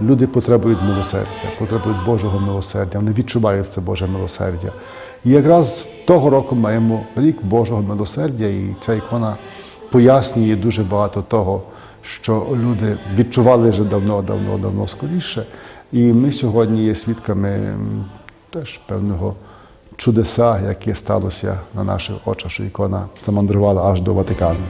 люди потребують милосердя, потребують Божого милосердя, вони відчувають це Боже милосердя. І якраз того року маємо рік Божого милосердя, і ця ікона пояснює дуже багато того, що люди відчували вже давно, давно, давно скоріше. І ми сьогодні є свідками теж певного чудеса, яке сталося на наших очах, що ікона замандрувала аж до Ватикану.